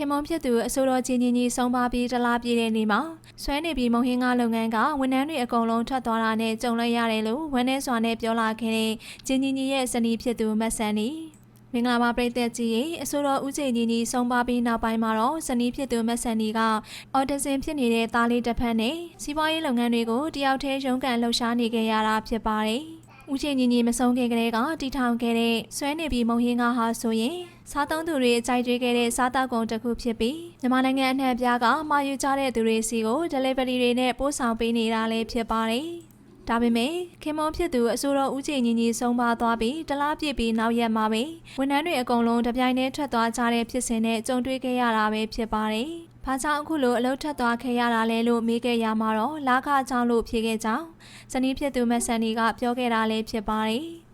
ခင်မွန်ဖြစ်သူအစိုးရချင်းချင်းကြီးဆုံးပါပြီးတလားပြည့်တဲ့နေ့မှာဆွဲနေပြီးမုံဟင်းကားလုပ်ငန်းကဝန်ထမ်းတွေအကုန်လုံးထွက်သွားတာနဲ့ကြုံလိုက်ရတယ်လို့ဝန်ထမ်းစွာနဲ့ပြောလာခဲ့တဲ့ချင်းချင်းကြီးရဲ့ဇနီးဖြစ်သူမတ်ဆန်နီမင်္ဂလာပါပရိသတ်ကြီးရေအစိုးရဦးချိန်ကြီးကြီးဆုံးပါပြီးနောက်ပိုင်းမှာတော့ဇနီးဖြစ်သူမတ်ဆန်နီကအော်ဒစ်ဆင်ဖြစ်နေတဲ့သားလေးတစ်ဖက်နဲ့စီးပွားရေးလုပ်ငန်းတွေကိုတယောက်တည်းရုန်းကန်လှုပ်ရှားနေကြရတာဖြစ်ပါတယ်။ ဦးချင်းညီညီမဆုံးခင်ကလေးကတီထောင်ခဲ့တဲ့ဆွဲနေပြီးမုံဟင်းကားဟာဆိုရင်စားသုံးသူတွေအကြိုက်တွေးခဲ့တဲ့စားတောက်ကုန်တစ်ခုဖြစ်ပြီးမြန်မာနိုင်ငံအနှံ့အပြားကမှာယူကြတဲ့သူတွေစီကို delivery တွေနဲ့ပို့ဆောင်ပေးနေတာလည်းဖြစ်ပါတယ်။ ဒါပေမဲ့ခင်မွန်ဖြစ်သူအစိုးရဦးချိန်ညီညီဆုံးပါသွားပြီးတလားပြည့်ပြီးနောက်ရက်မှာပဲဝန်ထမ်းတွေအကုန်လုံးတပြိုင်တည်းထွက်သွားကြတဲ့ဖြစ်စဉ်နဲ့ကြုံတွေ့ခဲ့ရတာပဲဖြစ်ပါတယ်။ဘာကြောင့်အခုလိုအလုတ်ထက်သွားခဲ့ရတာလဲလို့မေးခဲ့ရမှာတော့လာခအကြောင်းလို့ဖြေခဲ့ကြောင်းဇနီးဖြစ်သူမက်ဆန်နီကပြောခဲ့တာလည်းဖြစ်ပါတယ်။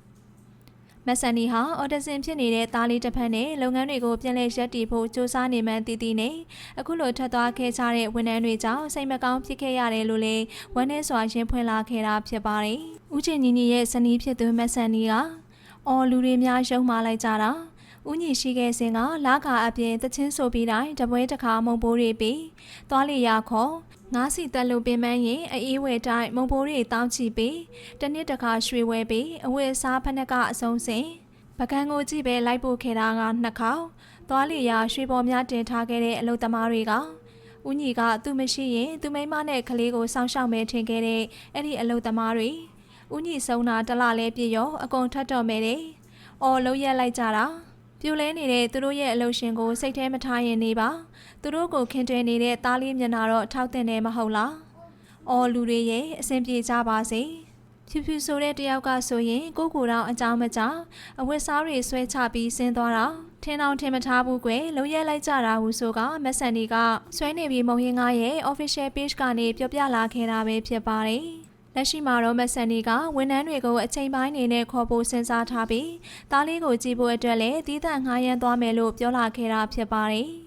မက်ဆန်နီဟာအော်ဒစ်ဆင်ဖြစ်နေတဲ့သားလေးတစ်ဖက်နဲ့လုပ်ငန်းတွေကိုပြန်လည်ရပ်တည်ဖို့စူးစမ်းနေမှန်းသိသိနဲ့အခုလိုထပ်သွားခဲ့ကြတဲ့ဝန်ထမ်းတွေကြောင့်စိတ်မကောင်းဖြစ်ခဲ့ရတယ်လို့လည်းဝန်ထဲစွာရှင်းဖွင့်လာခဲ့တာဖြစ်ပါတယ်။ဦးချင်းညီညီရဲ့ဇနီးဖြစ်သူမက်ဆန်နီကအော်လူတွေများယုံမာလိုက်ကြတာ။ ဦးညီရှိခဲ့စဉ်ကလာခါအပြင်တချင်းဆိုပြီးတိုင်းတပွဲတစ်ခါမုံပိုးတွေပြီးသွားလေရခေါ်ငါးစီတက်လို့ပင်ပန်းရင်အေးဝဲတိုင်းမုံပိုးတွေတောင်းချပြီးတနစ်တစ်ခါရွှေဝဲပြီးအဝတ်အစားဖက်နှက်ကအဆုံးစင်ပကံကိုကြည့်ပဲလိုက်ပို့ခဲ့တာကနှစ်ခေါက်သွားလေရရွှေပေါ်များတင်ထားခဲ့တဲ့အလုပ်သမားတွေကဦးညီကသူမရှိရင်သူမိမနဲ့ကလေးကိုစောင့်ရှောက်မဲထင်ခဲ့တဲ့အဲ့ဒီအလုပ်သမားတွေဦးညီဆုံးတာတလလဲပြည့်ရောအကုန်ထတ်တော်မဲတယ်။အော်လုံးရက်လိုက်ကြတာ ပြိုလဲနေတဲ့သူတို့ရဲ့အလုပ်ရှင်ကိုစိတ်ထဲမထားရင်နေပါသူတို့ကိုခင်တွယ်နေတဲ့သားလေးမျက်နှာတော့ထောက်တင်နေမဟုတ်လား။အော်လူတွေရဲ့အဆင်ပြေကြပါစေ။ဖြူဖြူဆိုတဲ့တယောက်ကဆိုရင်ကိုကိုတောင်အကြောင်းမကြောင်အဝတ်စားတွေဆွဲချပြီးဆင်းသွားတာထင်းအောင်ထင်မထားဘူးကွယ်လုံးရက်လိုက်ကြတာဟုဆိုကမက်ဆန်ဒီကဆွဲနေပြီးမုံဟင်းကားရဲ့ official page ကနေပြောပြလာခဲ့တာပဲဖြစ်ပါတယ်။ လက်ရှိမှာတော့မက်ဆန်ဒီကဝန်ထမ်းတွေကိုအချိန်ပိုင်းနေနဲ့ခေါ်ဖို့စဉ်းစားထားပြီးသားလေးကိုကြည့်ဖို့အတွက်လည်းတီးသန့်ငှားရမ်းသွားမယ်လို့ပြောလာခဲ့တာဖြစ်ပါတယ်။